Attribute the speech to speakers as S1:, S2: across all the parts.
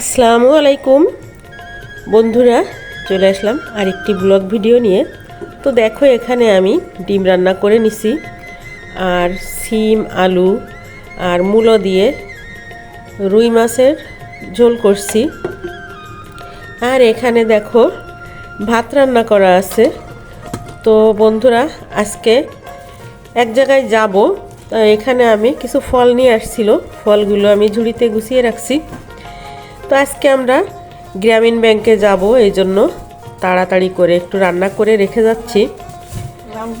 S1: আসসালামু আলাইকুম। বন্ধুরা, চলে আসলাম আরেকটি ব্লগ ভিডিও নিয়ে। তো দেখো, এখানে আমি ডিম রান্না করে নিছি। আর সিম, আলু আর মূলো দিয়ে রুই মাছের ঝোল করছি। আর এখানে দেখো, ভাত রান্না করা আছে। তো বন্ধুরা, আজকে এক জায়গায় যাব। এখানে আমি কিছু ফল নিয়ে আসছিল। ফলগুলো আমি ঝুড়িতে গুছিয়ে রাখছি। তো আজকে আমরা গ্রামীণ ব্যাংকে যাব এই জন্য তাড়াতাড়ি করে একটু রান্না করে রেখে যাচ্ছি।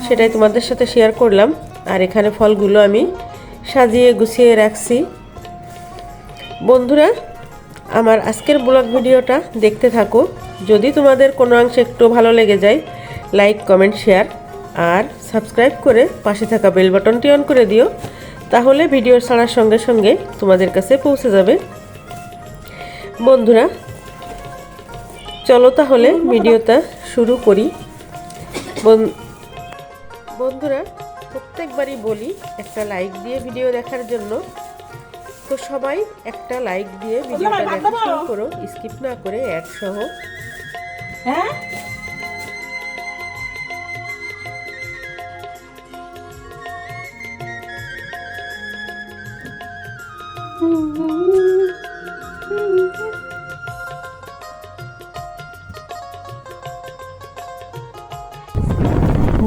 S1: সেটাই তোমাদের সাথে শেয়ার করলাম। আর এখানে ফলগুলো আমি সাজিয়ে গুছিয়ে রাখছি। বন্ধুরা আমার আজকের ব্লগ ভিডিওটা দেখতে থাকো। যদি তোমাদের কোনো অংশে একটু ভালো লেগে যায় লাইক কমেন্ট শেয়ার আর সাবস্ক্রাইব করে পাশে থাকা বেল বাটনটি অন করে দিও। তাহলে ভিডিও ছাড়ার সঙ্গে সঙ্গে তোমাদের কাছে পৌঁছে যাবে। বন্ধুরা চলো তাহলে ভিডিওটা শুরু করি। বন- বন্ধুরা প্রত্যেকবারই বলি একটা লাইক দিয়ে ভিডিও দেখার জন্য। তো সবাই একটা লাইক দিয়ে ভিডিওটা দেখা শুরু করো। স্কিপ না করে অ্যাড সহ।
S2: হ্যাঁ?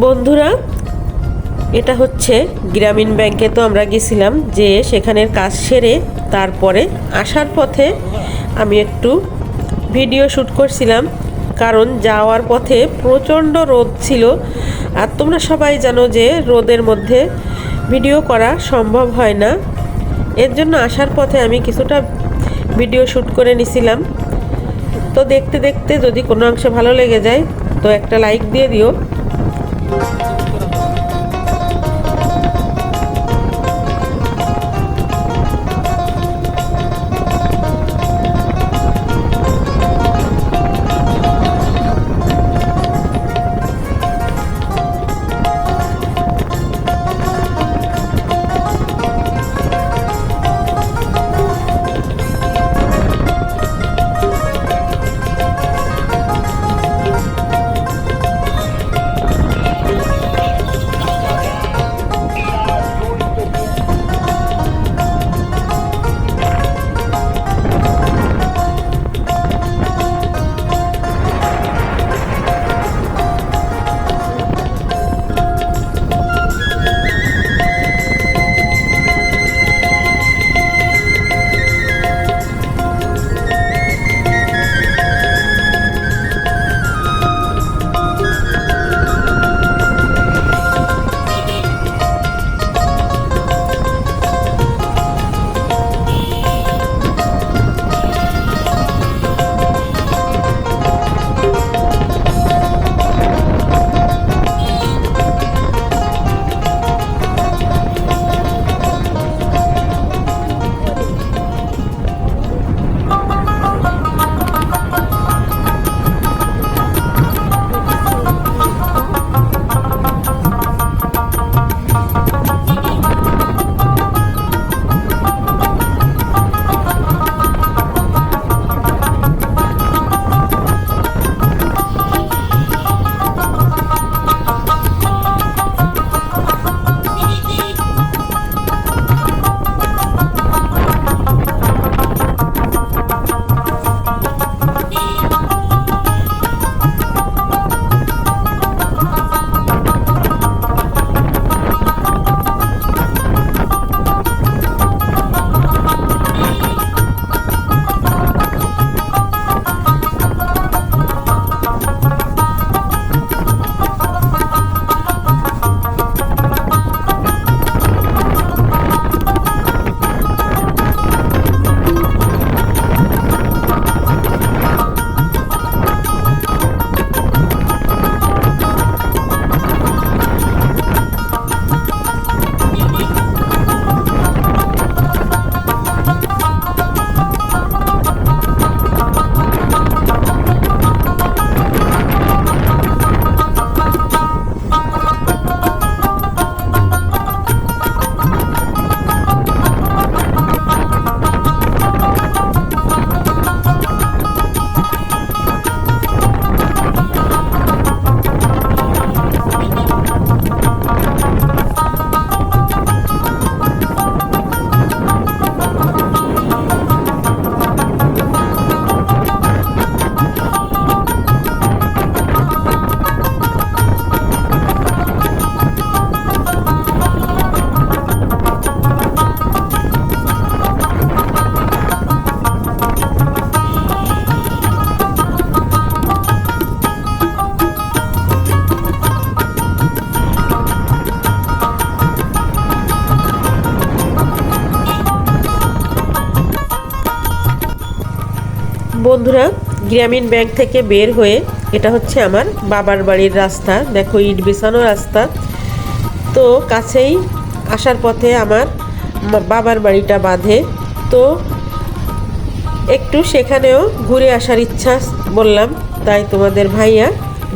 S1: বন্ধুরা, এটা হচ্ছে গ্রামীণ ব্যাংকে তো আমরা গেছিলাম যে সেখানের কাজ সেরে তারপরে আসার পথে আমি একটু ভিডিও শ্যুট করছিলাম। কারণ যাওয়ার পথে প্রচণ্ড রোদ ছিল। আর তোমরা সবাই জানো যে রোদের মধ্যে ভিডিও করা সম্ভব হয় না। এর জন্য আসার পথে আমি কিছুটা ভিডিও শ্যুট করে নিছিলাম। তো দেখতে দেখতে যদি কোনো অংশে ভালো লেগে যায়, তো একটা লাইক দিয়ে দিও। বন্ধুরা, গ্রামীণ ব্যাংক থেকে বের হয়ে এটা হচ্ছে আমার বাবার বাড়ির রাস্তা। দেখো, ইট বিছানো রাস্তা। তো কাছেই আসার পথে আমার বাবার বাড়িটা বাঁধে। তো একটু সেখানেও ঘুরে আসার ইচ্ছা বললাম, তাই তোমাদের ভাইয়া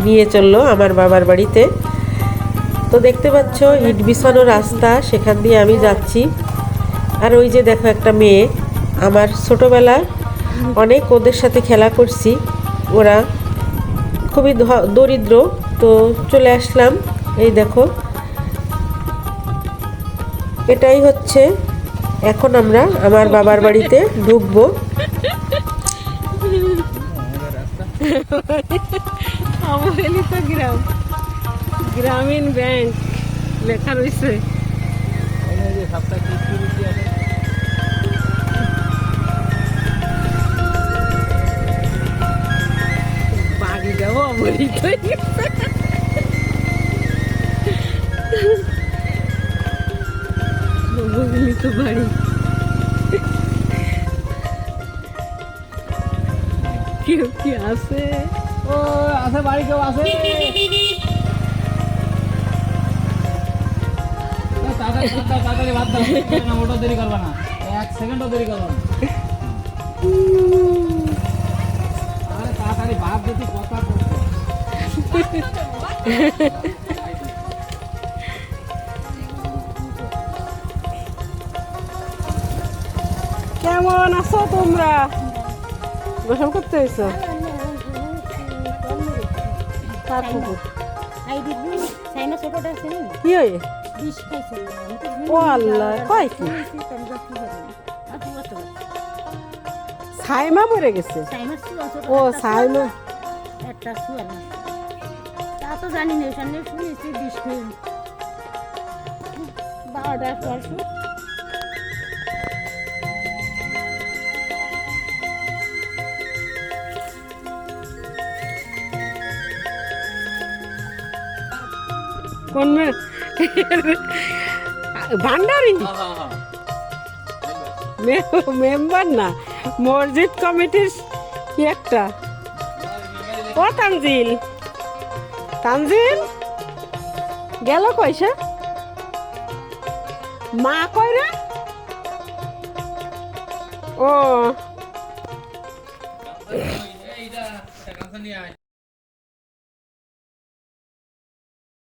S1: নিয়ে চলল আমার বাবার বাড়িতে। তো দেখতে পাচ্ছ, ইট বিছানো রাস্তা, সেখান দিয়ে আমি যাচ্ছি। আর ওই যে দেখো একটা মেয়ে, আমার ছোটোবেলা অনেক ওদের সাথে খেলা করছি। ওরা খুবই দরিদ্র তো চলে আসলাম। এই দেখো। এটাই হচ্ছে এখন আমরা আমার বাবার বাড়িতে ঢুকবো।
S2: অবহেলিত গ্রাম। গ্রামীণ ব্যাংক লেখা রয়েছে। হয়ে বাড়ি কেউ কি আছে
S3: ও আছে বাড়ি কেউ আছে তাড়াতাড়ি তাড়াতাড়ি ভাত দাও ওটা দেরি করবা না এক সেকেন্ডও দেরি করবা না
S2: কেমন আছো তোমরা? গোসল করতে হয়েছো? কি হয়ে ছাইমা পড়ে গেছে। ও
S4: না তা জানি না সামনে শুনেছি বিষ খেয়ে বারোটার পর
S2: কোন মে- ভান্ডারি মেম্বার না মসজিদ কমিটির কি একটা? ও তানজিল। তানজিল গেল কইসা? মা কই রে? ও।